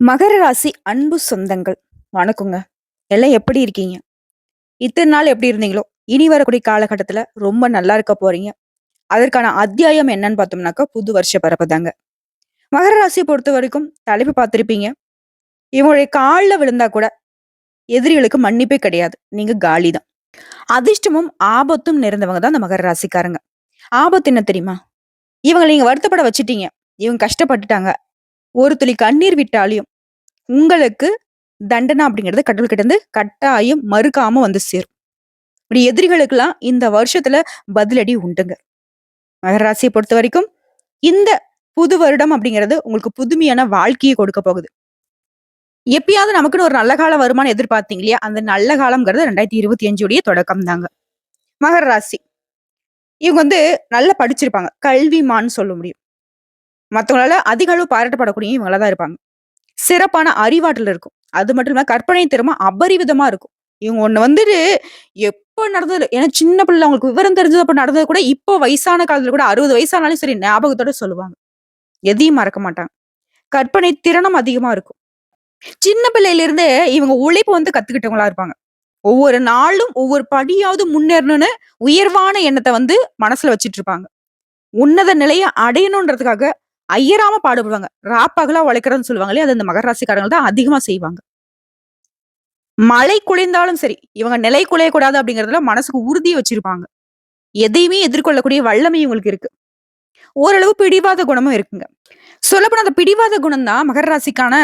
மகர ராசி அன்பு சொந்தங்கள். வணக்கங்க. எல்லாம் எப்படி இருக்கீங்க? இத்தனை நாள் எப்படி இருந்தீங்களோ? இனி வரக்கூடிய காலகட்டத்தில் ரொம்ப நல்லா இருக்க போறீங்க. அதற்கான அத்தியாயம் என்னன்னு பார்த்தோம்னாக்கா புது வருஷ பரப்பு தாங்க. மகர ராசியை பொறுத்த வரைக்கும் தலைப்பு பார்த்துருப்பீங்க. இவங்களுடைய காலில் விழுந்தா கூட எதிரிகளுக்கு மன்னிப்பே கிடையாது. நீங்க காலி தான் அதிர்ஷ்டமும் ஆபத்தும் நிறைந்தவங்க தான் இந்த மகர ராசிக்காரங்க. ஆபத்து என்ன தெரியுமா? இவங்களை நீங்க வருத்தப்பட வச்சுட்டீங்க. இவங்க கஷ்டப்பட்டுட்டாங்க. ஒரு துளி கண்ணீர் விட்டாலையும் உங்களுக்கு தண்டனை அப்படிங்கிறது கடவுள்கிட்ட இருந்து கட்டாயம் மறுக்காம வந்து சேரும். இப்படி எதிரிகளுக்கெல்லாம் இந்த வருஷத்துல பதிலடி உண்டுங்க. மகர ராசியை பொறுத்த வரைக்கும் இந்த புது வருடம் அப்படிங்கிறது உங்களுக்கு புதுமையான வாழ்க்கையை கொடுக்க போகுது. எப்பயாவது நமக்குன்னு ஒரு நல்ல காலம் வருமானம் எதிர்பார்த்தீங்க இல்லையா? அந்த நல்ல காலம்ங்கிறது ரெண்டாயிரத்தி இருபத்தி அஞ்சுடைய தொடக்கம் தாங்க. மகர ராசி. இவங்க வந்து நல்லா படிச்சிருப்பாங்க. கல்விமான்னு சொல்ல முடியும். மற்றவங்களால அதிக அளவு பாராட்டப்படக்கூடிய இவங்களா தான் இருப்பாங்க. சிறப்பான அறிவாற்றல் இருக்கும். அது மட்டும் இல்லாமல் கற்பனை திறமை அபரிவிதமா இருக்கும். இவங்க ஒண்ணு வந்துட்டு எப்போ நடந்தது? ஏன்னா சின்ன பிள்ளை அவங்களுக்கு விவரம் தெரிஞ்சது அப்ப நடந்தது கூட இப்போ வயசான காலத்துல கூட அறுபது வயசானாலும் சரி ஞாபகத்தோட சொல்லுவாங்க. எதையும் மறக்க மாட்டாங்க. கற்பனை திறனும் அதிகமா இருக்கும். சின்ன பிள்ளையிலிருந்து இவங்க உழைப்பு வந்து கத்துக்கிட்டவங்களா இருப்பாங்க. ஒவ்வொரு நாளும் ஒவ்வொரு படியாவது முன்னேறணும்னு உயர்வான எண்ணத்தை வந்து மனசுல வச்சிட்டு இருப்பாங்க. உன்னத நிலையை அடையணுன்றதுக்காக ஐயராம பாடுபடுவாங்க. ராப்பகலா உழைக்கிறதுன்னு சொல்லுவாங்க இல்லையா? அது இந்த மகர ராசிக்காரங்க தான் அதிகமா செய்வாங்க. மழை குளிர்ந்தாலும் சரி இவங்க நிலை குலையக்கூடாது அப்படிங்கறதுல மனசுக்கு உறுதி வச்சிருப்பாங்க. எதையுமே எதிர்கொள்ளக்கூடிய வல்லமை இவங்களுக்கு இருக்கு. ஓரளவு பிடிவாத குணமும் இருக்குங்க. சொல்லப்போனா அந்த பிடிவாத குணம் தான் மகர ராசிக்கான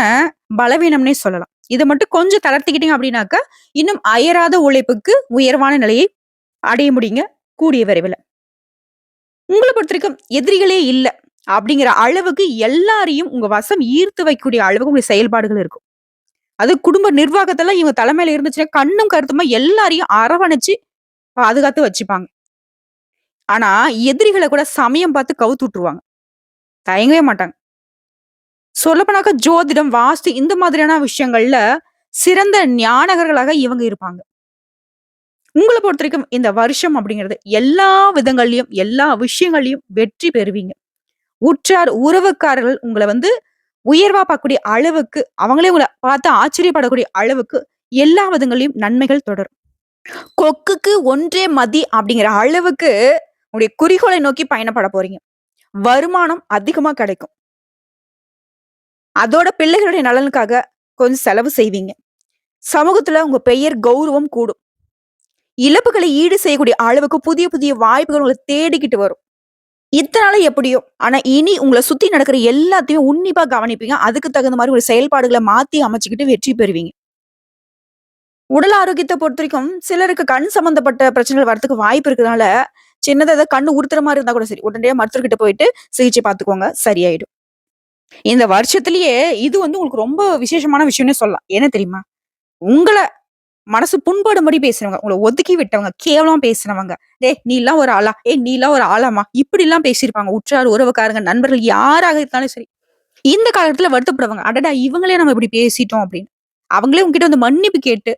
பலவீனம்னே சொல்லலாம். இதை மட்டும் கொஞ்சம் தளர்த்திக்கிட்டீங்க அப்படின்னாக்கா இன்னும் அயராத உழைப்புக்கு உயர்வான நிலையை அடைய முடியுங்க. கூடிய விரைவில். உங்களை பொறுத்த வரைக்கும் எதிரிகளே இல்லை. அப்படிங்கிற அளவுக்கு எல்லாரையும் உங்க வசம் ஈர்த்து வைக்கக்கூடிய அளவுக்கு உங்களுடைய செயல்பாடுகள் இருக்கும். அது குடும்ப நிர்வாகத்தெல்லாம் இவங்க தலைமையில இருந்துச்சுன்னா கண்ணும் கருத்துமா எல்லாரையும் அரவணைச்சு பாதுகாத்து வச்சுப்பாங்க. ஆனா எதிரிகளை கூட சமயம் பார்த்து கவுத்து விட்டுருவாங்க. தயங்கவே மாட்டாங்க. சொல்லப்போனாக்க ஜோதிடம் வாஸ்து இந்த மாதிரியான விஷயங்கள்ல சிறந்த ஞானகர்களாக இவங்க இருப்பாங்க. உங்களை பொறுத்த வரைக்கும் இந்த வருஷம் அப்படிங்கிறது எல்லா விதங்கள்லையும் எல்லா விஷயங்கள்லையும் வெற்றி பெறுவீங்க. உற்றார் உறவுக்காரர்கள் உங்களை வந்து உயர்வா பார்க்கக்கூடிய அளவுக்கு அவங்களே உங்களை பார்த்து ஆச்சரியப்படக்கூடிய அளவுக்கு எல்லா விதங்களையும் நன்மைகள் தொடரும். கொக்குக்கு ஒன்றே மதி அப்படிங்கிற அளவுக்கு உங்களுடைய குறிக்கோளை நோக்கி பயணப்பட போறீங்க. வருமானம் அதிகமா கிடைக்கும். அதோட பிள்ளைகளுடைய நலனுக்காக கொஞ்சம் செலவு செய்வீங்க. சமூகத்துல உங்க பெயர் கௌரவம் கூடும். இழப்புகளை ஈடு செய்யக்கூடிய அளவுக்கு புதிய புதிய வாய்ப்புகள் உங்களை தேடிக்கிட்டு வரும். இத்தனால எப்படியோ? ஆனா இனி உங்களை சுத்தி நடக்கிற எல்லாத்தையும் உன்னிப்பா கவனிப்பீங்க. அதுக்கு தகுந்த மாதிரி ஒரு செயல்பாடுகளை மாத்தி அமைச்சுக்கிட்டு வெற்றி பெறுவீங்க. உடல் ஆரோக்கியத்தை பொறுத்த வரைக்கும் சிலருக்கு கண் சம்பந்தப்பட்ட பிரச்சனைகள் வரதுக்கு வாய்ப்பு இருக்கிறதுனால சின்னதாக ஏதாவது கண்ணு உறுத்துற மாதிரி இருந்தா கூட சரி உடனடியாக மருத்துவர்கிட்ட போயிட்டு சிகிச்சை பார்த்துக்கோங்க சரியாயிடும். இந்த வருஷத்துலயே இது வந்து உங்களுக்கு ரொம்ப விசேஷமான விஷயம்னே சொல்லலாம். என்ன தெரியுமா? உங்களை மனசு புண்படும்படி பேசுறவங்க உங்களை ஒதுக்கி விட்டவங்க கேவலம் பேசுனவங்க டே நீ எல்லாம் ஒரு ஆளா? ஏ நீ எல்லாம் ஒரு ஆளாமா இப்படி எல்லாம் பேசியிருப்பாங்க உற்றார் உறவுக்காரங்க நண்பர்கள் யாராக இருந்தாலும் சரி. இந்த காலத்துல வருத்தப்படுவாங்க. அடடா இவங்களே நம்ம இப்படி பேசிட்டோம் அப்படின்னு. அவங்களே உங்ககிட்ட வந்து மன்னிப்பு கேட்டு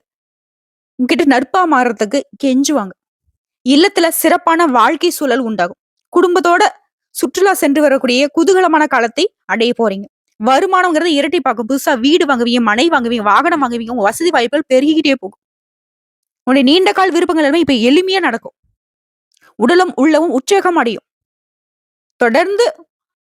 உங்ககிட்ட நற்பா மாறுறதுக்கு கெஞ்சுவாங்க. இல்லத்துல சிறப்பான வாழ்க்கை சூழல் உண்டாகும். குடும்பத்தோட சுற்றுலா சென்று வரக்கூடிய குதூகலமான காலத்தை அடைய போறீங்க. வருமானம்ங்கிறது இரட்டி பார்க்கும். புதுசா வீடு வாங்குவீங்க மனை வாங்குவீங்க வாகனம் வாங்குவீங்க உங்க வசதி வாய்ப்புகள் பெருகிக்கிட்டே போகும். உங்களுடைய நீண்ட கால விருப்பங்கள் எல்லாமே இப்ப எளிமையா நடக்கும். உடலும் உள்ளவும் உற்சாகம் அடையும். தொடர்ந்து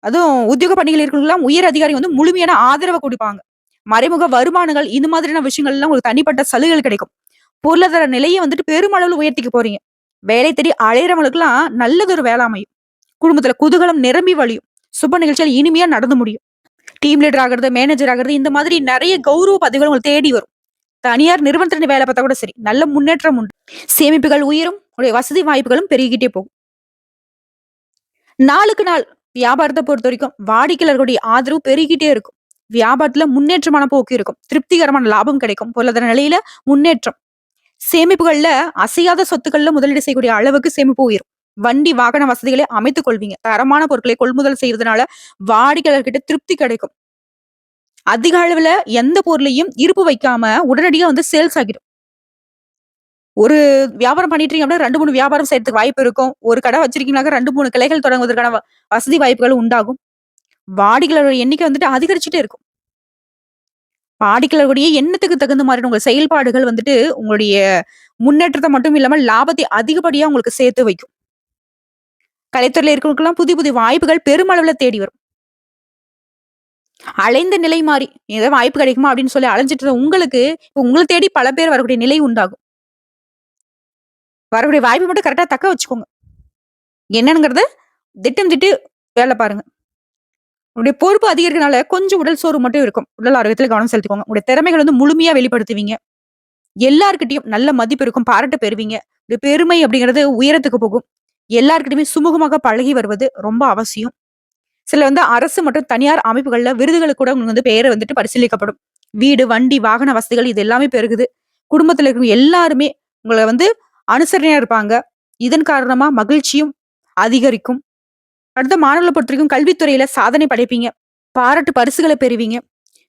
அதுவும் உத்தியோக பணிகள் இருக்கிறவங்களாம் உயர் அதிகாரி வந்து முழுமையான ஆதரவை கொடுப்பாங்க. மறைமுக வருமானங்கள் இந்த மாதிரியான விஷயங்கள் எல்லாம் உங்களுக்கு தனிப்பட்ட சலுகைகள் கிடைக்கும். பொருளாதார நிலையை வந்துட்டு பெருமளவில் உயர்த்திக்க போறீங்க. வேலை தேடி அலையிறவங்களுக்குலாம் நல்லதொரு வேலை அமையும். குடும்பத்துல குதூகலம் நிரம்பி வழியும். சுப நிகழ்ச்சிகள் இனிமையா நடந்து முடியும். டீம் லீடர் ஆகிறது மேனேஜர் ஆகிறது இந்த மாதிரி நிறைய கௌரவ பதவிகள் உங்களுக்கு தேடி வரும். தனியார் நிறுவனத்தின் வேலை பார்த்தா கூட சரி. நல்ல முன்னேற்றம் உண்டு. சேமிப்புகள் உயரும் உடைய வசதி வாய்ப்புகளும் பெருகிட்டே போகும். நாளுக்கு நாள் வியாபாரத்தை பொறுத்த வரைக்கும் வாடிக்கையாளர்களுடைய ஆதரவு பெருகிட்டே இருக்கும். வியாபாரத்துல முன்னேற்றமான போக்கு இருக்கும். திருப்திகரமான லாபம் கிடைக்கும். பொருளாதார நிலையில முன்னேற்றம். சேமிப்புகள்ல அசையாத சொத்துக்கள்ல முதலீடு செய்யக்கூடிய அளவுக்கு சேமிப்பு உயரும். வண்டி வாகன வசதிகளை அமைத்துக் கொள்வீங்க. தரமான பொருட்களை கொள்முதல் செய்யறதுனால வாடிக்கையாளர்கிட்ட திருப்தி கிடைக்கும். அதிக அளவுல எந்த பொருளையும் இருப்பு வைக்காம உடனடியா வந்து சேல்ஸ் ஆகிடும் ஒரு வியாபாரம் பண்ணிட்டு அப்படின்னா ரெண்டு மூணு வியாபாரம் செய்யறதுக்கு வாய்ப்பு இருக்கும் ஒரு கடை வச்சிருக்கீங்கனாக்க ரெண்டு மூணு கிளைகள் தொடங்குவதற்கான வசதி வாய்ப்புகள் உண்டாகும் வாடிக்கையாளர் எண்ணிக்கை வந்துட்டு அதிகரிச்சுட்டே இருக்கும் வாடிக்கையாளர்களுடைய எண்ணத்துக்கு தகுந்த மாதிரி உங்க செயல்பாடுகள் வந்துட்டு உங்களுடைய முன்னேற்றத்தை மட்டும் இல்லாமல் லாபத்தை அதிகப்படியா உங்களுக்கு சேர்த்து வைக்கும். கலைத்துறையில இருக்கிறவங்களுக்கெல்லாம் புதிய புதிய வாய்ப்புகள் பெருமளவுல தேடி வரும். அலைந்த நிலை மாறி ஏதோ வாய்ப்பு கிடைக்குமா அப்படின்னு சொல்லி அலைஞ்சிட்டு இருந்த உங்களுக்கு, உங்களை தேடி பல பேர் வரக்கூடிய நிலை உண்டாகும். வரக்கூடிய வாய்ப்பு மட்டும் கரெக்டா தக்க வச்சுக்கோங்க. என்னங்கிறத திட்டம் திட்டி வேலை பாருங்க. உங்களுடைய பொறுப்பு அதிகரிக்கிறனால கொஞ்சம் உடல் சோர்வு மட்டும் இருக்கும். உடல் ஆரோக்கியத்துல கவனம் செலுத்திக்கோங்க. உங்களுடைய திறமைகள் வந்து முழுமையா வெளிப்படுத்துவீங்க. எல்லாருக்கிட்டையும் நல்ல மதிப்பு இருக்கும். பாராட்ட பெறுவீங்க. இந்த பெருமை அப்படிங்கிறது உயரத்துக்கு போகும். எல்லாருக்கிட்டையுமே சுமூகமாக பழகி வருவது ரொம்ப அவசியம். சில வந்து அரசு மற்றும் தனியார் அமைப்புகள்ல விருதுகளுக்கு கூட உங்களுக்கு வந்து பெயர் வந்துட்டு பரிசீலிக்கப்படும். வீடு, வண்டி, வாகன வசதிகள் இது எல்லாமே பெருகுது. குடும்பத்துல இருக்கிறவங்க எல்லாருமே உங்களை வந்து அனுசரணையா இருப்பாங்க. இதன் காரணமா மகிழ்ச்சியும் அதிகரிக்கும். அடுத்த மாணவர்கள பொறுத்தவரைக்கும் கல்வித்துறையில சாதனை படைப்பீங்க. பாராட்டு பரிசுகளை பெறுவீங்க.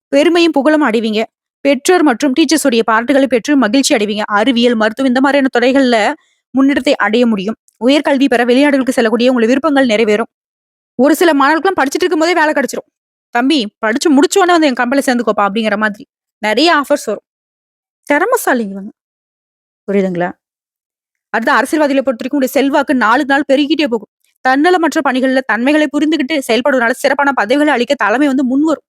பெருமையும், புகழும் அடைவீங்க. பெற்றோர் மற்றும் டீச்சர்ஸ் உடைய பாராட்டுகளை பெற்று மகிழ்ச்சி அடைவீங்க. அறிவியல், மருத்துவம் இந்த மாதிரியான துறைகள்ல முன்னேற்றத்தை அடைய முடியும். உயர்கல்வி பெற வெளிநாடுகளுக்கு செல்லக்கூடிய உங்கள் விருப்பங்கள் நிறைவேறும். ஒரு சில மாணவர்களும் படிச்சுட்டு இருக்கும்போதே வேலை கிடைச்சிரும். "தம்பி படிச்சு முடிச்சோடனே வந்து என் கம்பெனி சேர்ந்துக்கோப்பா" அப்படிங்கிற மாதிரி. நிறைய ஆஃபர்ஸ் வரும். திறமைசாலிங்க இவங்க. புரியுதுங்களா? அரசியல்வாதிகளை பொறுத்த வரைக்கும் உடைய செல்வாக்கு நாளுக்கு நாள் பெருகிட்டே போகும். தன்னலமற்ற பணிகள்ல தன்மைகளை புரிந்துகிட்டு செயல்படுவதனால சிறப்பான பதவிகளை அளிக்க தலைமை வந்து முன்வரும்.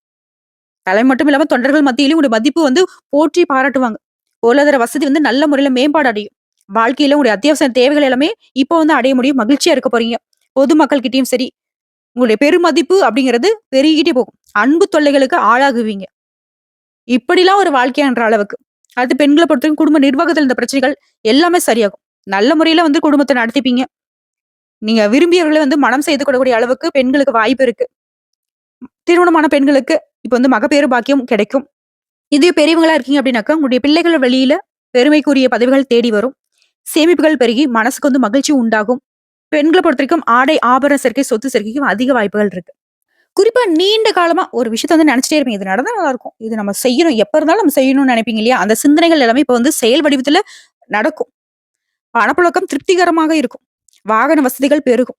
தலைமை மட்டும் இல்லாமல் தொண்டர்கள் மத்தியிலும் உடைய மதிப்பு வந்து போற்றி பாராட்டுவாங்க. பொருளாதார வசதி வந்து நல்ல முறையில மேம்பாடு அடையும். வாழ்க்கையில உடைய அத்தியாவசிய தேவைகள் எல்லாமே இப்போ வந்து அடைய முடியும். மகிழ்ச்சியா இருக்க போறீங்க. பொதுமக்கள் கிட்டயும் சரி, உங்களுடைய பெருமதிப்பு அப்படிங்கிறது பெருகிட்டே போகும். அன்பு தொல்லைகளுக்கு ஆளாகுவீங்க. இப்படிலாம் ஒரு வாழ்க்கையான்ற அளவுக்கு. அடுத்து பெண்களை பொறுத்தவரைக்கும் குடும்ப நிர்வாகத்தில் இருந்த பிரச்சனைகள் எல்லாமே சரியாகும். நல்ல முறையில வந்து குடும்பத்தை நடத்திப்பீங்க. நீங்க விரும்பியவர்களை வந்து மனம் செய்து கொள்ளக்கூடிய அளவுக்கு பெண்களுக்கு வாய்ப்பு இருக்கு. திருமணமான பெண்களுக்கு இப்ப வந்து மகப்பேறு பாக்கியம் கிடைக்கும். இதே பெரியவங்களா இருக்கீங்க அப்படின்னாக்கா, உங்களுடைய பிள்ளைகள் வழியில பெருமைக்குரிய பதவிகள் தேடி வரும். சேமிப்புகள் பெருகி மனசுக்கு வந்து மகிழ்ச்சி உண்டாகும். பெண்கள பொறுத்தவரைக்கும் ஆடை, ஆபரண சேர்க்கை, சொத்து சேர்க்கைக்கும் அதிக வாய்ப்புகள் இருக்கு. குறிப்பா நீண்ட காலமா ஒரு விஷயத்த வந்து நினைச்சிட்டே இருப்பீங்க. இது நடந்தா நல்லா இருக்கும். இது நம்ம செய்யணும். எப்ப இருந்தாலும் நம்ம செய்யணும்னு நினைப்பீங்க இல்லையா? அந்த சிந்தனைகள் எல்லாமே இப்ப வந்து செயல் வடிவத்துல நடக்கும். பணப்புழக்கம் திருப்திகரமாக இருக்கும். வாகன வசதிகள் பெருகும்.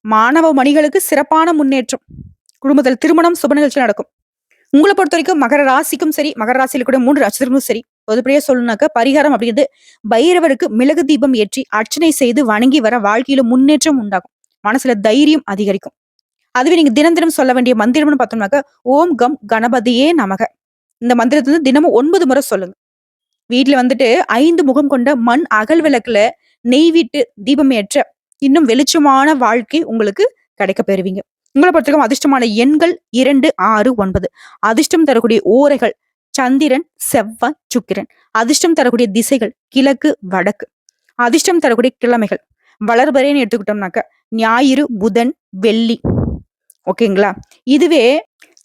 மாணவ மணிகளுக்கு சிறப்பான முன்னேற்றம். குடும்பத்தில் திருமணம், சுப நிகழ்ச்சி நடக்கும். உங்களை பொறுத்த வரைக்கும் மகர ராசிக்கும் சரி, மகர ராசியில் கூட மூன்று நட்சத்திரமும் சரி, பொதுப்படியா சொல்லணும்னாக்கா பரிகாரம் அப்படிங்கிறது பைரவருக்கு மிளகு தீபம் ஏற்றி அர்ச்சனை செய்து வணங்கி வர வாழ்க்கையில முன்னேற்றம் உண்டாகும். மனசுல தைரியம் அதிகரிக்கும். அதுவே நீங்க தினம் தினம் சொல்ல வேண்டிய மந்திரம்னு பார்த்தோம்னாக்கா, ஓம் கம் கணபதியே நமக. இந்த மந்திரத்தை வந்து தினமும் ஒன்பது முறை சொல்லுங்க. வீட்டுல வந்துட்டு ஐந்து முகம் கொண்ட மண் அகல் விளக்குல நெய் விட்டு தீபம் ஏற்ற இன்னும் வெளிச்சமான வாழ்க்கை உங்களுக்கு கிடைக்க பெறுவீங்க. உங்களை பொறுத்தவரைக்கும் அதிர்ஷ்டமான எண்கள் 2, 6, 9. அதிர்ஷ்டம் தரக்கூடிய ஓரைகள் சந்திரன், செவ்வாய், சுக்கிரன். அதிர்ஷ்டம் தரக்கூடிய திசைகள் கிழக்கு, வடக்கு. அதிர்ஷ்டம் தரக்கூடிய கிழமைகள் வளர்பறைன்னு எடுத்துக்கிட்டோம்னாக்கா, ஞாயிறு, புதன், வெள்ளி. ஓகேங்களா? இதுவே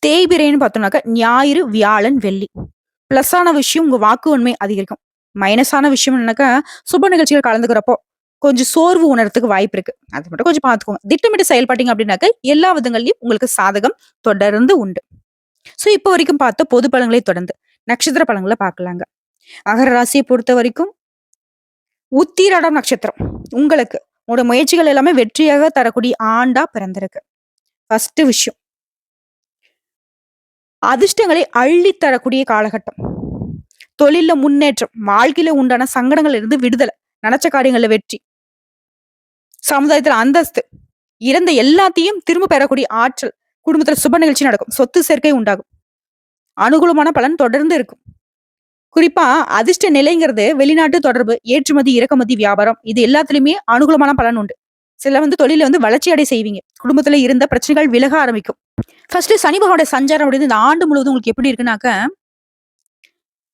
தேய்பிரைன்னு பார்த்தோம்னாக்கா, ஞாயிறு, வியாழன், வெள்ளி. பிளஸ்ஸான விஷயம் உங்க வாக்கு உண்மை அதிகரிக்கும். மைனஸான விஷயம் என்னன்னாக்கா, சுப நிகழ்ச்சிகள் கலந்துக்கிறப்போ கொஞ்சம் சோர்வு உணர்றதுக்கு வாய்ப்பு இருக்கு. அது மட்டும் கொஞ்சம் பார்த்துக்கோங்க. திட்டமிட்டு செயல்பட்டீங்க அப்படின்னாக்க, எல்லா விதங்கள்லையும் உங்களுக்கு சாதகம் தொடர்ந்து உண்டு. சோ, இப்போ வரைக்கும் பார்த்த பொது பலன்களை தொடர்ந்து நட்சத்திர பலன்கள பார்க்கலாங்க. மகர பொறுத்த வரைக்கும் உத்திராடம் நட்சத்திரம். உங்களுக்கு உங்களோட முயற்சிகள் எல்லாமே வெற்றியாக தரக்கூடிய ஆண்டா பிறந்திருக்கு. ஃபர்ஸ்ட் விஷயம். அதிர்ஷ்டங்களை அள்ளி தரக்கூடிய காலகட்டம். தொழில முன்னேற்றம், வாழ்க்கையில உண்டான சங்கடங்கள் இருந்து விடுதலை, நினைச்ச காரியங்கள்ல வெற்றி. சமுதாயத்துல அந்தஸ்து, இறந்த எல்லாத்தையும் திரும்ப பெறக்கூடிய ஆற்றல், குடும்பத்துல சுப நிகழ்ச்சி நடக்கும். சொத்து சேர்க்கை உண்டாகும். அனுகூலமான பலன் தொடர்ந்து இருக்கும். குறிப்பா அதிர்ஷ்ட நிலைங்கிறது வெளிநாட்டு தொடர்பு, ஏற்றுமதி, இறக்குமதி வியாபாரம் இது எல்லாத்துலயுமே அனுகூலமான பலன் உண்டு. சில வந்து தொழில வந்து வளர்ச்சி அடை செய்வீங்க. குடும்பத்துல இருந்த பிரச்சனைகள் விலக ஆரம்பிக்கும். ஃபர்ஸ்ட் சனி சஞ்சாரம் அப்படின்னு இந்த ஆண்டு முழுவதும் உங்களுக்கு எப்படி இருக்குன்னாக்க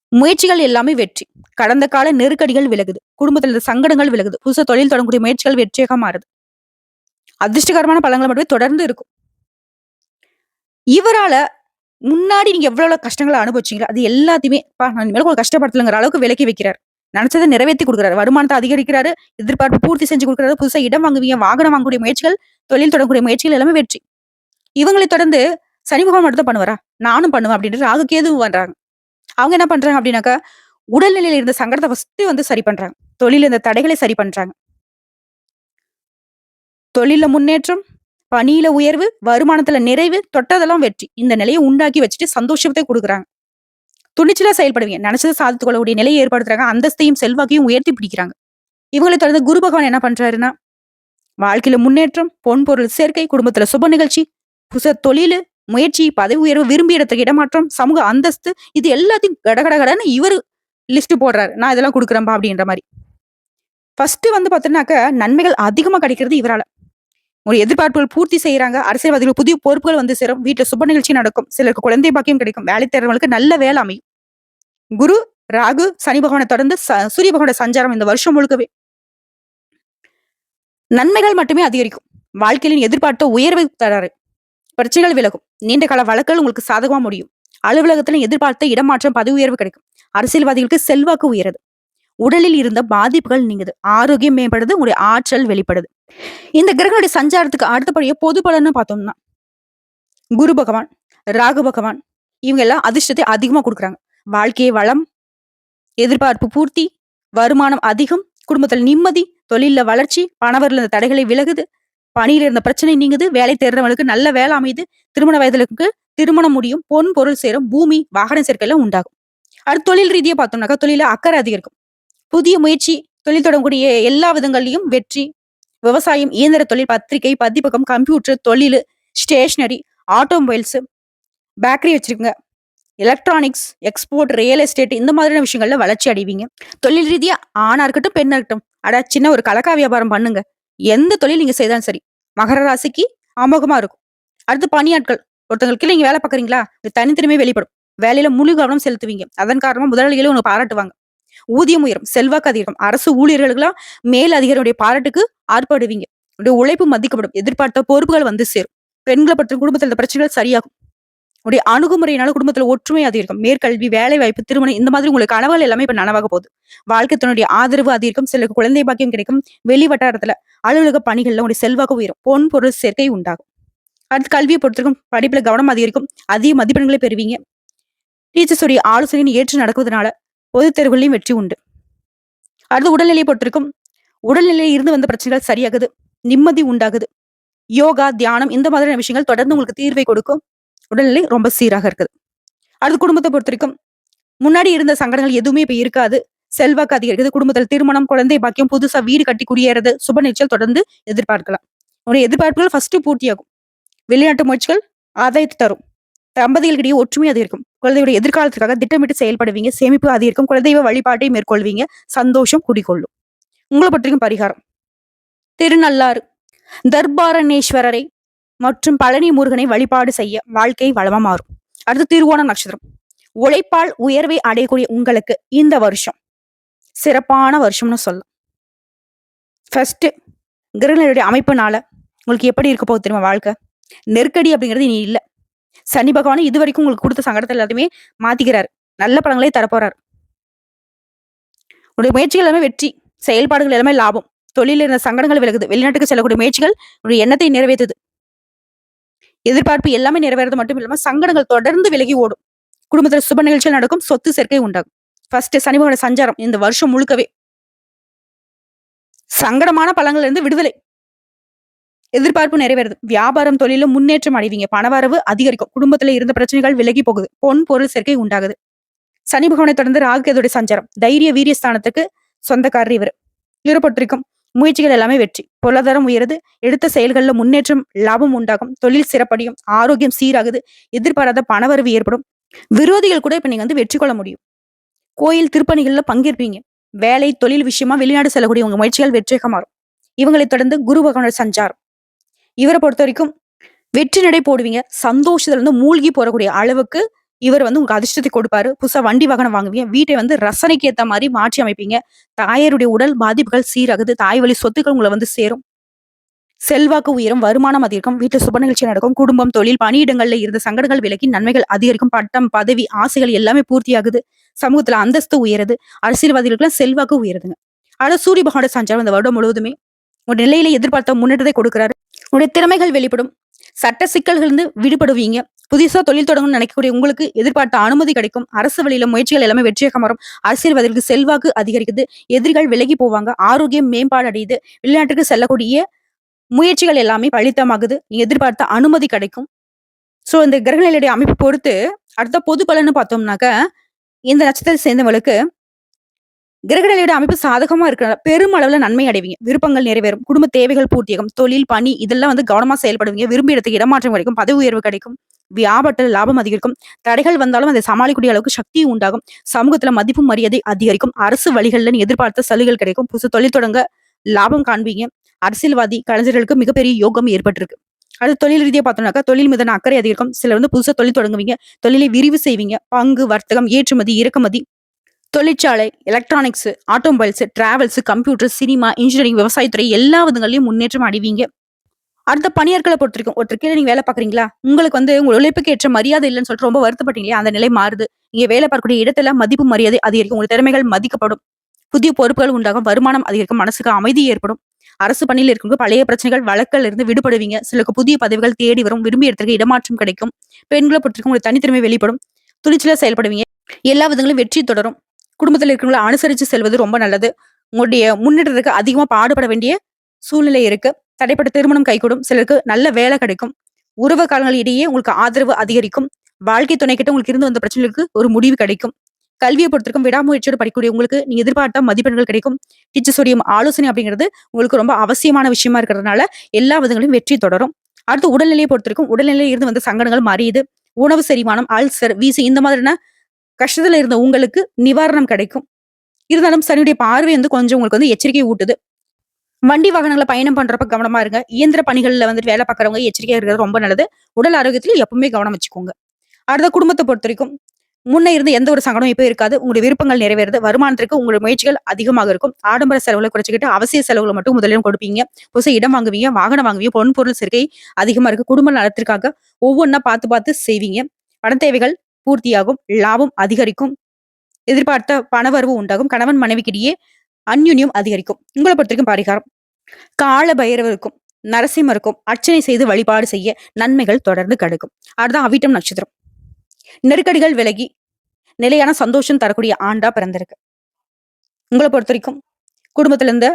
முயற்சிகள் எல்லாமே வெற்றி. கடந்த கால நெருக்கடிகள் விலகுது. குடும்பத்துல இருந்த சங்கடங்கள் விலகுது. புதுசா தொழில் தொடங்கக்கூடிய முயற்சிகள் வெற்றியாக மாறுது. அதிர்ஷ்டகரமான பலங்கள் மட்டுமே தொடர்ந்து இருக்கும். இவரால முன்னாடி நீங்க எவ்வளவு கஷ்டங்களை அனுபவிச்சீங்களோ, அது எல்லாத்தையுமே நான் இனிமேல் கொஞ்சம் கஷ்டப்படுத்தலங்கிற" அளவுக்கு விலக்கி வைக்கிறார் நினைச்சதை நிறைவேத்தி கொடுக்குறாரு வருமானத்தை அதிகரிக்கிறாரு. எதிர்பார்ப்பு பூர்த்தி செஞ்சு கொடுக்குறாரு புதுசா இடம் வாங்குவீங்க. வாகனம் வாங்கக்கூடிய முயற்சிகள், தொழில் தொடங்கக்கூடிய முயற்சிகள் எல்லாமே வெற்றி. இவங்களை தொடர்ந்து சனி பகவான் மட்டும் தான் பண்ணுவாரா? நானும் பண்ணுவேன் அப்படின்ட்டு ராகு, கேதுவும் பண்றாங்க. அவங்க என்ன பண்றாங்க அப்படின்னாக்கா, உடல்நிலையில இருந்த சங்கடத்தை ஃபஸ்ட்டு வந்து சரி பண்றாங்க. தொழில் இருந்த தடைகளை சரி பண்றாங்க. தொழிலில் முன்னேற்றம், பணியில உயர்வு, வருமானத்துல நிறைவு, தொட்டதெல்லாம் வெற்றி. இந்த நிலையை உண்டாக்கி வச்சுட்டு சந்தோஷத்தை கொடுக்குறாங்க. துணிச்சலா செயல்படுவீங்க. நினைச்சதை சாதித்துக் கொள்ளக்கூடிய நிலையை ஏற்படுத்துறாங்க. அந்தஸ்தையும் செல்வாக்கையும் உயர்த்தி பிடிக்கிறாங்க. இவங்களை தொடர்ந்து குரு பகவான் என்ன பண்றாருன்னா வாழ்க்கையில முன்னேற்றம் பொன் பொருள் சேர்க்கை குடும்பத்துல சுப நிகழ்ச்சி புச தொழிலு முயற்சி பதவி உயர்வு விரும்பிய இடத்துக்கு இடமாற்றம் சமூக அந்தஸ்து இது எல்லாத்தையும் கடகடகடன்னு இவர் லிஸ்ட் போடுறாரு. நான் இதெல்லாம் கொடுக்குறேன்பா அப்படின்ற மாதிரி. ஃபர்ஸ்ட் வந்து பார்த்தீங்கன்னாக்க நன்மைகள் அதிகமாக கிடைக்கிறது இவரால. ஒரு எதிர்பார்ப்புகள் பூர்த்தி செய்யறாங்க. அரசியல்வாதிகள் புதிய பொறுப்புகள் வந்து சேரும். வீட்டுல சுப நிகழ்ச்சி நடக்கும். சிலருக்கு குழந்தை பாக்கியம் கிடைக்கும். வேலை தேர்றவங்களுக்கு நல்ல வேலை அமையும். குரு ராகு சனி பகவானை தொடர்ந்து ச- சூரிய பகவான சஞ்சாரம் இந்த வருஷம் முழுக்கவே. நன்மைகள் மட்டுமே அதிகரிக்கும். வாழ்க்கையின் எதிர்பார்த்த உயர்வை தராரு. பிரச்சனைகள் விலகும். நீண்ட கால வழக்குகள் உங்களுக்கு சாதகமா முடியும். அலுவலகத்திலும் எதிர்பார்த்த இடமாற்றம் பதவி உயர்வு கிடைக்கும். அரசியல்வாதிகளுக்கு செல்வாக்கு உயருது. உடலில் இருந்த பாதிப்புகள் நீங்குது. ஆரோக்கியம் மேம்படுது உங்களுடைய ஆற்றல் வெளிப்படுது. இந்த கிரகங்களுடைய சஞ்சாரத்துக்கு அடுத்தபடியே பொது பலன்னு பார்த்தோம்னா குரு பகவான் ராகு பகவான் இவங்க எல்லாம் அதிர்ஷ்டத்தை அதிகமா கொடுக்குறாங்க. வாழ்க்கையை வளம் எதிர்பார்ப்பு பூர்த்தி வருமானம் அதிகம் குடும்பத்தில் நிம்மதி தொழில வளர்ச்சி பணவரில் இருந்த தடைகளை விலகுது பணியில இருந்த பிரச்சனை நீங்குது வேலை தேர்றவங்களுக்கு நல்ல வேலை அமையுது திருமண வயதுக்கு திருமணம் முடியும் பொன் பொருள் சேரும் பூமி வாகன சேர்க்கையில உண்டாகும். அடுத்து தொழில் ரீதியா பார்த்தோம்னாக்கா தொழில அக்கறை அதிகரிக்கும். புதிய முயற்சி தொழில் தொடங்கக்கூடிய எல்லா விதங்கள்லயும் வெற்றி விவசாயம் இயந்திர தொழில் பத்திரிகை பதிப்பகம் கம்ப்யூட்டர் தொழில் ஸ்டேஷ்னரி ஆட்டோமொபைல்ஸ் பேக்கரி வச்சிருக்குங்க. எலக்ட்ரானிக்ஸ் எக்ஸ்போர்ட் ரியல் எஸ்டேட் இந்த மாதிரியான விஷயங்கள்ல வளர்ச்சி அடைவீங்க. தொழில் ரீதியா ஆணா இருக்கட்டும் பெண்ணா இருக்கட்டும் அட சின்ன ஒரு கலக்கா வியாபாரம் பண்ணுங்க. எந்த தொழில் நீங்க செய்தாலும் சரி மகர ராசிக்கு அமோகமா இருக்கும். அடுத்து பணியாட்கள் ஒருத்தங்களுக்கு நீங்க வேலை பார்க்குறீங்களா? இது வெளிப்படும். வேலையில முழு கவனம் செலுத்துவீங்க. அதன் காரணமா முதலாளிகளும் உங்க பாராட்டுவாங்க. ஊதியம் உயரும் செல்வாக்கு அதிகரிக்கும். அரசு ஊழியர்களுக்கெல்லாம் மேல் அதிகாரியுடைய பாராட்டுக்கு ஆர்ப்பாடுவீங்க. உடைய உழைப்பு மதிக்கப்படும். எதிர்பார்த்த பொறுப்புகள் வந்து சேரும். பெண்களை பற்றி குடும்பத்தில் இந்த பிரச்சனைகள் சரியாகும். உடைய அணுகுமுறையினால குடும்பத்துல ஒற்றுமை அதிகரிக்கும். மேற்கல்வி வேலை வாய்ப்பு திருமணம் இந்த மாதிரி உங்களுக்கு கனவுகள் எல்லாமே இப்ப நனவாக போகுது. வாழ்க்கை தன்னுடைய ஆதரவு அதிகரிக்கும். சிலருக்கு குழந்தை பாக்கியம் கிடைக்கும். வெளி வட்டாரத்துல அலுவலக பணிகள்ல உடைய செல்வாக்கு உயரும். பொன் பொருள் சேர்க்கை உண்டாகும். அடுத்து கல்வியை பொறுத்திருக்கும். படிப்புல கவனம் அதிகரிக்கும். அதிக மதிப்பெண்களை பெறுவீங்க. டீச்சர்ஸ் உடைய ஆலோசனை ஏற்று நடக்குவதனால பொது தேர்வுகளையும் வெற்றி உண்டு. அடுத்து உடல்நிலையை பொறுத்திருக்கும். உடல்நிலையில் இருந்து வந்த பிரச்சனைகள் சரியாகுது. நிம்மதி உண்டாகுது. யோகா தியானம் இந்த மாதிரியான விஷயங்கள் தொடர்ந்து உங்களுக்கு தீர்வை கொடுக்கும். உடல்நிலை ரொம்ப சீராக இருக்குது. அடுத்து குடும்பத்தை பொறுத்திருக்கும். முன்னாடி இருந்த சங்கடங்கள் எதுவுமே இப்ப இருக்காது. செல்வாக்கு அதிகரிக்குது. குடும்பத்தில் திருமணம் குழந்தை பாக்கியம் புதுசா வீடு கட்டி குடியேறது சுப நிச்சயம் தொடர்ந்து எதிர்பார்க்கலாம். உங்களுடைய எதிர்பார்ப்புகள் ஃபர்ஸ்ட் பூர்த்தியாகும். வெளிநாட்டு முயற்சிகள் ஆதாயத்தை தரும். தம்பதிகளுக்கிடையே ஒற்றுமை அதிகரிக்கும். குழந்தையுடைய எதிர்காலத்துக்காக திட்டமிட்டு செயல்படுவீங்க. சேமிப்பு அதிகரிக்கும் குலதெய்வ வழிபாட்டை மேற்கொள்வீங்க. சந்தோஷம் குடிகொள்ளும். உங்களை பற்றியும் பரிகாரம். திருநள்ளாறு. தர்பாரணேஸ்வரரை மற்றும் பழனி முருகனை வழிபாடு செய்ய வாழ்க்கை வளமா மாறும். அடுத்து திருவோண நட்சத்திரம். உழைப்பால் உயர்வை அடையக்கூடிய உங்களுக்கு இந்த வருஷம் சிறப்பான வருஷம்னு சொல்லலாம். ஃபர்ஸ்ட் கிரகங்களுடைய அமைப்புனால உங்களுக்கு எப்படி இருக்க போகுது தெரியுமா வாழ்க்கை? நெருக்கடி அப்படிங்கிறது இனி இல்லை. சனி பகவான் இது வரைக்கும் உங்களுக்கு கொடுத்த சங்கடத்தை எல்லாத்தையுமே மாத்திக்கிறார். நல்ல பலன்களை தரப்போறாரு. உங்களுடைய முயற்சிகள் எல்லாமே வெற்றி செயல்பாடுகள் எல்லாமே லாபம். தொழிலில் இருந்த சங்கடங்கள் விலகுது. வெளிநாட்டுக்கு செல்லக்கூடிய முயற்சிகள் உங்களுடைய எண்ணத்தை நிறைவேற்றுது. எதிர்பார்ப்பு எல்லாமே நிறைவேறது மட்டும் இல்லாமல் சங்கடங்கள் தொடர்ந்து விலகி ஓடும். குடும்பத்தில் சுப நிகழ்ச்சிகள் நடக்கும் சொத்து சேர்க்கை உண்டாகும். ஃபர்ஸ்ட் சனி பகவான சஞ்சாரம் இந்த வருஷம் முழுக்கவே. சங்கடமான பழங்கள்ல இருந்து விடுதலை. எதிர்பார்ப்பு நிறைவேறுது. வியாபாரம் தொழிலும் முன்னேற்றம் அடைவீங்க. பணவரவு அதிகரிக்கும். குடும்பத்துல இருந்த பிரச்சனைகள் விலகி போகுது. பொன் பொருள் சேர்க்கை உண்டாகுது. சனி பகவானை தொடர்ந்து ராகுகேதுடைய சஞ்சாரம். தைரிய வீரிய ஸ்தானத்துக்கு சொந்தக்காரர் இவர். இவரை பொறுத்திருக்கும் முயற்சிகள் எல்லாமே வெற்றி. பொருளாதாரம் உயருது. எடுத்த செயல்களில் முன்னேற்றம் லாபம் உண்டாகும். தொழில் சிறப்படையும். ஆரோக்கியம் சீராகுது. எதிர்பாராத பணவரவு ஏற்படும். விரோதிகள் கூட இப்ப நீங்க வந்து வெற்றி கொள்ள முடியும். கோயில் திருப்பணிகள்ல பங்கேற்பீங்க. வேலை தொழில் விஷயமா வெளிநாடு செல்லக்கூடிய உங்க முயற்சிகள் வெற்றியாக மாறும். இவங்களை தொடர்ந்து குரு பகவானோட சஞ்சாரம். இவரை பொறுத்த வரைக்கும் வெற்றி நடை போடுவீங்க. சந்தோஷத்துல இருந்து மூழ்கி போறக்கூடிய அளவுக்கு இவர் வந்து உங்களுக்கு அதிர்ஷ்டத்தை கொடுப்பாரு. புதுசா வண்டி வாகனம் வாங்குவீங்க. வீட்டை வந்து ரசனைக்கு ஏத்த மாதிரி மாற்றி அமைப்பீங்க. தாயாருடைய உடல் பாதிப்புகள் சீராகுது. தாய் வழி சொத்துக்கள் உங்களை வந்து சேரும். செல்வாக்கு உயரும். வருமானம் அதிகரிக்கும். வீட்டுல சுப நிகழ்ச்சி நடக்கும். குடும்பம் தொழில் பணியிடங்கள்ல இருந்த சங்கடங்கள் விலக்கி நன்மைகள் அதிகரிக்கும். பட்டம் பதவி ஆசைகள் எல்லாமே பூர்த்தியாகுது. சமூகத்துல அந்தஸ்து உயருது. அரசியல்வாதிகளுக்குலாம் செல்வாக்கு உயருதுங்க. ஆனா சூரிய பகவான சஞ்சாரம் இந்த வருடம் முழுவதுமே ஒரு நிலையில எதிர்பார்த்த முன்னேற்றத்தை கொடுக்குறாரு. உங்களுடைய திறமைகள் வெளிப்படும். சட்ட சிக்கல்கள் இருந்து விடுபடுவீங்க. புதுசா தொழில் தொடங்கணும்னு நினைக்கக்கூடிய உங்களுக்கு எதிர்பார்த்த அனுமதி கிடைக்கும். அரசு வழியில முயற்சிகள் எல்லாமே வெற்றியாக மாறும். அரசியல்வாதிகளுக்கு செல்வாக்கு அதிகரிக்குது. எதிரிகள் விலகி போவாங்க. ஆரோக்கியம் மேம்பாடு அடையுது. வெளிநாட்டுக்கு செல்லக்கூடிய முயற்சிகள் எல்லாமே பலித்தமாகுது. நீங்க எதிர்பார்த்த அனுமதி கிடைக்கும். சோ இந்த கிரகநிலையுடைய அமைப்பு பொறுத்து அடுத்த பொது பலன்னு பார்த்தோம்னாக்க இந்த நட்சத்திரத்தை சேர்ந்தவங்களுக்கு கிரகநிலையோட அமைப்பு சாதகமா இருக்கிறனால பெருமளவுல நன்மை அடைவீங்க. விருப்பங்கள் நிறைவேறும். குடும்ப தேவைகள் பூர்த்தியாகும். தொழில் பணி இதெல்லாம் வந்து கவனமா செயல்படுவீங்க. விரும்பிய இடத்துக்கு இடமாற்றம் கிடைக்கும். பதவி உயர்வு கிடைக்கும். வியாபாரத்தில் லாபம் அதிகரிக்கும். தடைகள் வந்தாலும் அதை சமாளிக்கூடிய அளவுக்கு சக்தி உண்டாகும். சமூகத்துல மதிப்பு மரியாதை அதிகரிக்கும். அரசு வழிகளில் எதிர்பார்த்த சலுகைகள் கிடைக்கும். புதுசு தொழில் தொடங்க லாபம் காண்பீங்க. அரசியல்வாதி கலைஞர்களுக்கு மிகப்பெரிய யோகம் ஏற்பட்டிருக்கு. அது தொழில் ரீதியாக பார்த்தோம்னாக்கா தொழில் மீதான அக்கறை அதிகரிக்கும். சிலர் வந்து புதுசாக தொழில் தொடங்குவீங்க. தொழிலை விரிவு செய்வீங்க. பங்கு வர்த்தகம் ஏற்றுமதி இறக்குமதி தொழிற்சாலை electronics automobiles travels computer cinema engineering விவசாயத்துறை எல்லா விதங்களையும் முன்னேற்றம் அடைவீங்க. அடுத்த பணியாட்களை பொறுத்த வரைக்கும் ஒருத்தர் கீழே நீங்க வேலை பாக்குறீங்களா உங்களுக்கு வந்து உங்க உழைப்புக்கு ஏற்ற மரியாதை இல்லைன்னு சொல்லிட்டு ரொம்ப வருத்தப்பட்டீங்களா அந்த நிலை மாறுது. நீங்க வேலை பார்க்கக்கூடிய இடத்துல மதிப்பு மரியாதை அதிகரிக்கும் உங்க திறமைகள் மதிக்கப்படும். புதிய பொறுப்புகள் உண்டாகும் வருமானம் அதிகரிக்கும் மனசுக்கு அமைதி ஏற்படும். அரசு பணியில் இருக்கும் பழைய பிரச்சனைகள் வழக்கில் இருந்து விடுபடுவீங்க. சிலருக்கு புதிய பதவிகள் தேடி வரும் விரும்பிய இடத்துக்கு இடமாற்றம் கிடைக்கும். பெண்களை பொறுத்திருக்கும் உங்களுக்கு தனித்திறமை வெளிப்படும். துணிச்சல செயல்படுவீங்க. எல்லா விதங்களும் வெற்றி தொடரும். குடும்பத்தில் இருக்கிறவங்களை அனுசரித்து செல்வது ரொம்ப நல்லது. உங்களுடைய முன்னேற்றத்துக்கு அதிகமாக பாடுபட வேண்டிய சூழ்நிலை இருக்கு. தடைப்பட்ட திருமணம் கைகூடும். சிலருக்கு நல்ல வேலை கிடைக்கும். உறவு காலங்கள் இடையே உங்களுக்கு ஆதரவு அதிகரிக்கும். வாழ்க்கை துணை கிட்ட உங்களுக்கு இருந்து வந்த பிரச்சனைகளுக்கு ஒரு முடிவு கிடைக்கும். கல்வியை பொறுத்திருக்கும் விடாமுயற்சியோடு படிக்கக்கூடிய உங்களுக்கு நீங்க எதிர்பார்த்த மதிப்பெண்கள் கிடைக்கும். டீச்சர்ஸுடைய ஆலோசனை அப்படிங்கிறது உங்களுக்கு ரொம்ப அவசியமான விஷயமா இருக்கிறதுனால எல்லா விதங்களையும் வெற்றி தொடரும். அடுத்து உடல்நிலையை பொறுத்திருக்கும் உடல்நிலையில இருந்து வந்த சங்கடங்கள் மாறியது உணவு செரிமானம் அல்சர் வீசி இந்த மாதிரியான கஷ்டத்துல இருந்த உங்களுக்கு நிவாரணம் கிடைக்கும். இருந்தாலும் சனியுடைய பார்வை வந்து கொஞ்சம் உங்களுக்கு வந்து எச்சரிக்கை ஊட்டுது. வண்டி வாகனங்களை பயணம் பண்றப்ப கவனமா இருங்க. இயந்திர பணிகள்ல வந்துட்டு வேலை பார்க்கறவங்க எச்சரிக்கையா இருக்கிறது ரொம்ப நல்லது. உடல் ஆரோக்கியத்துல எப்பவுமே கவனம் வச்சுக்கோங்க. அடுத்த குடும்பத்தை பொறுத்த வரைக்கும் முன்ன இருந்து எந்த ஒரு சங்கடம் இப்போ இருக்காது. உங்களுடைய விருப்பங்கள் நிறைவேறுது. வருமானத்திற்கு உங்களுடைய முயற்சிகள் அதிகமாக இருக்கும். ஆடம்பர செலவுகளை குறைச்சிக்கிட்டு அவசிய செலவுகளை மட்டும் முதலிடம் கொடுப்பீங்க. புதுசாக இடம் வாங்குவீங்க வாகனம் வாங்குவீங்க பொன் பொருள் சேர்க்கை அதிகமா இருக்கு. குடும்ப நலத்திற்காக ஒவ்வொன்றா பார்த்து பார்த்து செய்வீங்க. பண தேவைகள் பூர்த்தியாகும் லாபம் அதிகரிக்கும். எதிர்பார்த்த பணவரவு உண்டாகும் கணவன் மனைவிக்கிடையே அந்யுன்யம் அதிகரிக்கும். உங்களை பொறுத்த வரைக்கும் பரிகாரம். கால பைரவருக்கும் நரசிம்மருக்கும் அர்ச்சனை செய்து வழிபாடு செய்ய நன்மைகள் தொடர்ந்து கிடைக்கும் அதுதான் அவிட்டம் நட்சத்திரம். நெருக்கடிகள் விலகி நிலையான சந்தோஷம் தரக்கூடிய ஆண்டா பிறந்திருக்கு. உங்களை பொறுத்த வரைக்கும் குடும்பத்துல இருந்த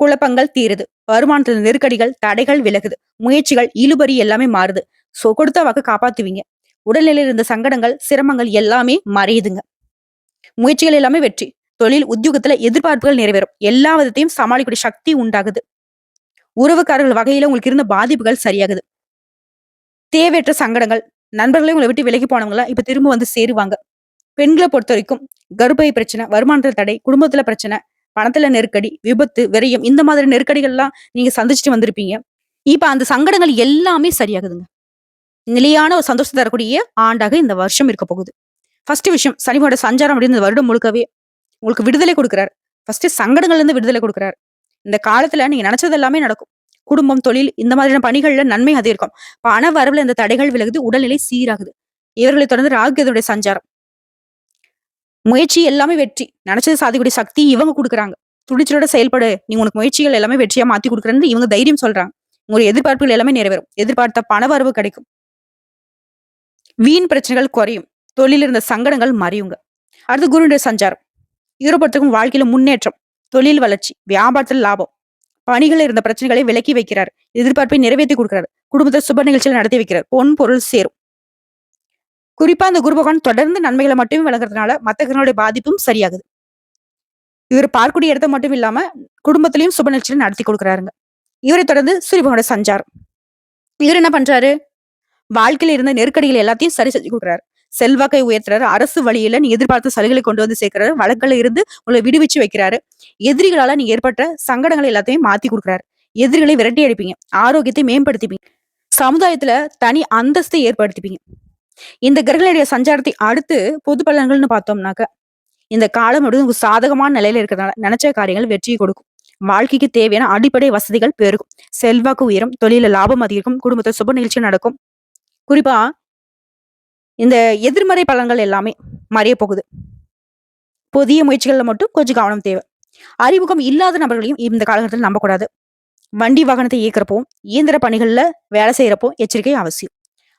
குழப்பங்கள் தீருது. வருமானத்துல நெருக்கடிகள் தடைகள் விலகுது. முயற்சிகள் இழுபறி எல்லாமே மாறுது. சோ கொடுத்த வாக்கு காப்பாத்துவீங்க. உடல்நிலையில் இருந்த சங்கடங்கள் சிரமங்கள் எல்லாமே மறையுதுங்க. முயற்சிகள் எல்லாமே வெற்றி. தொழில் உத்தியோகத்துல எதிர்பார்ப்புகள் நிறைவேறும். எல்லா விதத்தையும் சமாளிக்கக்கூடிய சக்தி உண்டாகுது. உறவுக்காரர்கள் வகையில உங்களுக்கு இருந்த பாதிப்புகள் சரியாகுது. தேவையற்ற சங்கடங்கள் நண்பர்களே உங்களை விட்டு விலகி போனவங்கள இப்ப திரும்ப வந்து சேருவாங்க. பெண்களை பொறுத்த வரைக்கும் கர்ப்பை பிரச்சனை வருமானத்துல தடை குடும்பத்துல பிரச்சனை பணத்துல நெருக்கடி விபத்து விரயம் இந்த மாதிரி நெருக்கடிகள்லாம் நீங்க சந்திச்சுட்டு வந்திருப்பீங்க. இப்ப அந்த சங்கடங்கள் எல்லாமே சரியாகுதுங்க. நிலையான ஒரு சந்தோஷம் தரக்கூடிய ஆண்டாக இந்த வருஷம் இருக்க போகுது. ஃபர்ஸ்ட் விஷயம் சனிவோட சஞ்சாரம் அப்படின்னு இந்த வருடம் முழுக்கவே உங்களுக்கு விடுதலை கொடுக்குறாரு. ஃபர்ஸ்ட் சங்கடங்கள்ல இருந்து விடுதலை கொடுக்குறாரு. இந்த காலத்துல நீங்க நினைச்சது எல்லாமே நடக்கும். குடும்பம் தொழில் இந்த மாதிரியான பணிகள்ல நன்மை அது இருக்கும் பண வரவுல இந்த தடைகள் விலகுது உடல்நிலை சீராகுது. இவர்களை தொடர்ந்து ராகுடைய சஞ்சாரம். முயற்சி எல்லாமே வெற்றி. நினைச்சது சாதிக்கூடிய சக்தி இவங்க கொடுக்குறாங்க. துணிச்சலோட செயல்படு. நீ உனக்கு முயற்சிகள் எல்லாமே வெற்றியா மாத்தி கொடுக்குறேன்னு இவங்க தைரியம் சொல்றாங்க. உங்களுடைய எதிர்பார்ப்புகள் எல்லாமே நிறைவேறும். எதிர்பார்த்த பண வரவு கிடைக்கும். வீண் பிரச்சனைகள் குறையும். தொழில் இருந்த சங்கடங்கள் மறையுங்க. அடுத்து குருடைய சஞ்சாரம். இவரை வாழ்க்கையில முன்னேற்றம் தொழில் வளர்ச்சி வியாபாரத்தில் லாபம். பணிகள் இருந்த பிரச்சனைகளை விலக்கி வைக்கிறார். எதிர்பார்ப்பை நிறைவேற்றி கொடுக்கிறார். குடும்பத்தை சுப நிகழ்ச்சிகள் நடத்தி வைக்கிறார். பொன் பொருள் சேரும். குறிப்பா அந்த குரு பகவான் தொடர்ந்து நன்மைகளை மட்டுமே வழங்குறதுனால மற்ற கிரகங்களுடைய பாதிப்பும் சரியாகுது. இவர் பார்க்கக்கூடிய இடத்த மட்டும் இல்லாம குடும்பத்திலையும் சுப நிகழ்ச்சிகள் நடத்தி கொடுக்குறாருங்க. இவரை தொடர்ந்து சூரியபகவானோட சஞ்சாரம். இவர் என்ன பண்றாரு? வாழ்க்கையில இருந்த நெருக்கடிகள் எல்லாத்தையும் சரி செஞ்சு கொடுக்குறாரு. செல்வாக்கை உயர்த்துறாரு. அரசு வழியில நீ எதிர்பார்த்த சலுகைகளை கொண்டு வந்து சேர்க்கிறாரு. வழக்குல இருந்து உங்களை விடுவிச்சு வைக்கிறாரு. எதிரிகளால நீ ஏற்பட்ட சங்கடங்களை எல்லாத்தையும் மாத்தி கொடுக்குறாரு. எதிரிகளை விரட்டி அடிப்பீங்க. ஆரோக்கியத்தை மேம்படுத்திப்பீங்க. சமுதாயத்துல தனி அந்தஸ்தை ஏற்படுத்திப்பீங்க. இந்த கிரகங்களுடைய சஞ்சாரத்தை அடுத்து பொது பலன்கள்னு பார்த்தோம்னாக்க இந்த காலம் உங்களுக்கு சாதகமான நிலையில இருக்கிறதுனால நினைச்ச காரியங்கள் வெற்றியை கொடுக்கும். வாழ்க்கைக்கு தேவையான அடிப்படை வசதிகள் பெருகும். செல்வாக்கு உயரும். தொழில லாபம் அதிகரிக்கும். குடும்பத்தை சுப நிகழ்ச்சி நடக்கும். குறிப்பா இந்த எதிர்மறை பலன்கள் எல்லாமே மறைய போகுது. புதிய முயற்சிகள்ல மட்டும் கொஞ்சம் கவனம் தேவை. அறிமுகம் இல்லாத நபர்களையும் இந்த காலகட்டத்தில் நம்பக்கூடாது. வண்டி வாகனத்தை இயக்கிறப்போ இயந்திர பணிகள்ல வேலை செய்யறப்போ எச்சரிக்கை அவசியம்.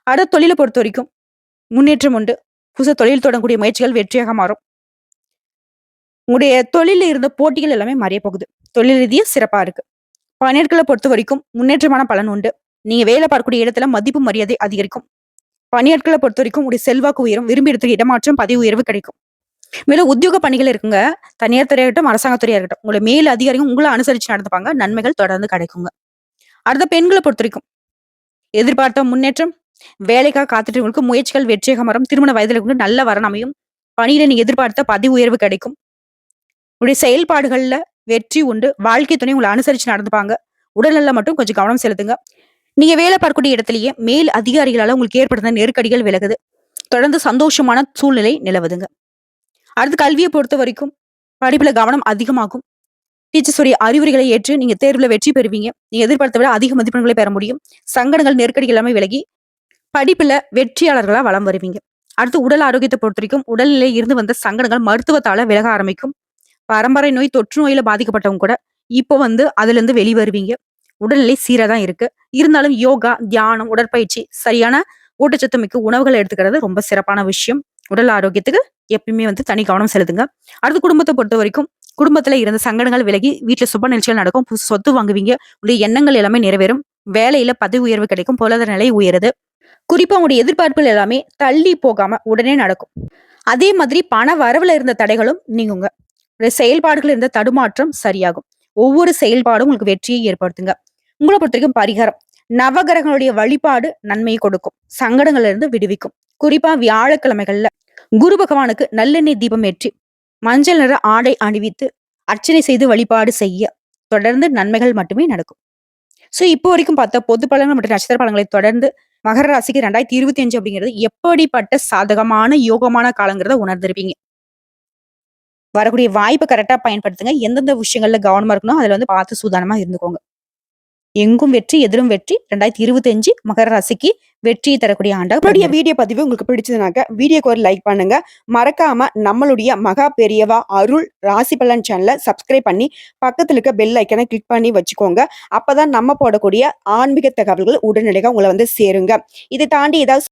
அடுத்த தொழிலை பொறுத்த வரைக்கும் முன்னேற்றம் உண்டு. புதுச தொழில் தொடங்கக்கூடிய முயற்சிகள் வெற்றியாக மாறும். உங்களுடைய தொழிலில் இருந்த போட்டிகள் எல்லாமே மறைய போகுது. தொழில் ரீதியாக சிறப்பா இருக்கு. பணியாட்களை பொறுத்த வரைக்கும் முன்னேற்றமான பலன் உண்டு. நீங்க வேலை பார்க்கக்கூடிய இடத்துல மதிப்பு மரியாதை அதிகரிக்கும் பணியாட்களை பொறுத்த வரைக்கும் உடைய செல்வாக்கு உயரும் விரும்பி இடத்துக்கு இடமாற்றம் பதவி உயர்வு கிடைக்கும் மேலும் உத்தியோக பணிகள் இருக்குங்க. தனியார் துறையாகட்டும் இருக்கட்டும், அரசாங்கத் துறையா இருக்கட்டும். உங்களை மேல் அதிகாரிகள் உங்களை அனுசரிச்சு நடந்துப்பாங்க. நன்மைகள் தொடர்ந்து கிடைக்குங்க. அடுத்த பெண்களை பொறுத்த வரைக்கும் எதிர்பார்த்த முன்னேற்றம், வேலைக்காக காத்துட்டு முயற்சிகள் வெற்றியாக மரம் திருமண வயதில் நல்ல வரன் அமையும். பணியில நீ எதிர்பார்த்த பதவி உயர்வு கிடைக்கும். உடைய செயல்பாடுகள்ல வெற்றி உண்டு. வாழ்க்கை துணை உங்களை அனுசரிச்சு நடந்துப்பாங்க. உடல்நலம் மட்டும் கொஞ்சம் கவனம் செலுத்துங்க. நீங்க வேலை பார்க்கக்கூடிய இடத்துலயே மேல் அதிகாரிகளால உங்களுக்கு ஏற்படுத்த நெருக்கடிகள் விலகுது. தொடர்ந்து சந்தோஷமான சூழ்நிலை நிலவுதுங்க. அடுத்து கல்வியை பொறுத்த வரைக்கும் படிப்புல கவனம் அதிகமாகும். டீச்சர்ஸுடைய அறிவுரைகளை ஏற்று நீங்க தேர்வுல வெற்றி பெறுவீங்க. நீங்க எதிர்பார்த்த விட அதிக மதிப்பெண்களை பெற முடியும். சங்கடங்கள், நெருக்கடிகள் எல்லாமே விலகி, படிப்புல வெற்றியாளர்களா வளம் வருவீங்க. அடுத்து உடல் ஆரோக்கியத்தை பொறுத்த வரைக்கும் உடல்நிலை இருந்து வந்த சங்கடங்கள் மருத்துவத்தால விலக ஆரம்பிக்கும். பரம்பரை நோய், தொற்று நோயில பாதிக்கப்பட்டவங்க கூட, இப்போ வந்து அதிலிருந்து வெளிவருவீங்க. உடல்நிலை சீராக தான் இருக்கு. இருந்தாலும் யோகா, தியானம், உடற்பயிற்சி, சரியான ஊட்டச்சத்து மிக்க உணவுகளை எடுத்துக்கிறது ரொம்ப சிறப்பான விஷயம். உடல் ஆரோக்கியத்துக்கு எப்பயுமே வந்து தனி கவனம் செலுத்துங்க. அடுத்து பொறுத்த வரைக்கும் குடும்பத்துல இருந்த சங்கடங்கள் விலகி, வீட்டுல சுப நிகழ்ச்சிகள் நடக்கும். புதுசு சொத்து வாங்குவீங்க. உங்களுடைய எண்ணங்கள் எல்லாமே நிறைவேறும். வேலையில பதவி உயர்வு கிடைக்கும். பொருளாதார நிலை உயருது. குறிப்பா உங்களுடைய எதிர்பார்ப்புகள் எல்லாமே தள்ளி போகாம உடனே நடக்கும். அதே மாதிரி பண வரவுல இருந்த தடைகளும் நீங்குங்க. செயல்பாடுகள் இருந்த தடுமாற்றம் சரியாகும். ஒவ்வொரு செயல்பாடும் உங்களுக்கு வெற்றியை ஏற்படுத்துங்க. உங்கள பொறுத்தவரைக்கும் பரிகாரம். நவகிரகங்களுடைய வழிபாடு நன்மையை கொடுக்கும். சங்கடங்கள்ல இருந்து விடுவிக்கும். குறிப்பா வியாழக்கிழமைகள்ல குரு பகவானுக்கு நல்லெண்ணெய் தீபம் ஏற்றி, மஞ்சள் நிற ஆடை அணிவித்து, அர்ச்சனை செய்து வழிபாடு செய்ய, தொடர்ந்து நன்மைகள் மட்டுமே நடக்கும். ஸோ இப்போ வரைக்கும் பார்த்த பொது பலன்கள் மற்றும் நட்சத்திர பலன்களை தொடர்ந்து மகர ராசிக்கு 2025 அப்படிங்கிறது எப்படிப்பட்ட சாதகமான, யோகமான காலங்கிறத உணர்ந்திருப்பீங்க. வரக்கூடிய வாய்ப்பை கரெக்டாக பயன்படுத்துங்க. எந்தெந்த விஷயங்கள்ல கவனமா இருக்கணும், அதுல வந்து பார்த்து சூதானமா இருந்துக்கோங்க. எங்கும் வெற்றி, எதிலும் வெற்றி. 2025 மகர ராசிக்கு வெற்றியை தரக்கூடிய ஆண்டா நம்மளுடைய. வீடியோ பதிவு உங்களுக்கு பிடிச்சதுனாக்க, வீடியோக்கு ஒரு லைக் பண்ணுங்க. மறக்காம நம்மளுடைய மகா பெரியவா அருள் ராசி பலன் சேனல சப்ஸ்கிரைப் பண்ணி, பக்கத்துல இருக்க பெல் ஐகான கிளிக் பண்ணி வச்சுக்கோங்க. அப்பதான் நம்ம போடக்கூடிய ஆன்மீக தகவல்கள் உடனடியா உங்கள வந்து சேருங்க. இத தாண்டி ஏதாவது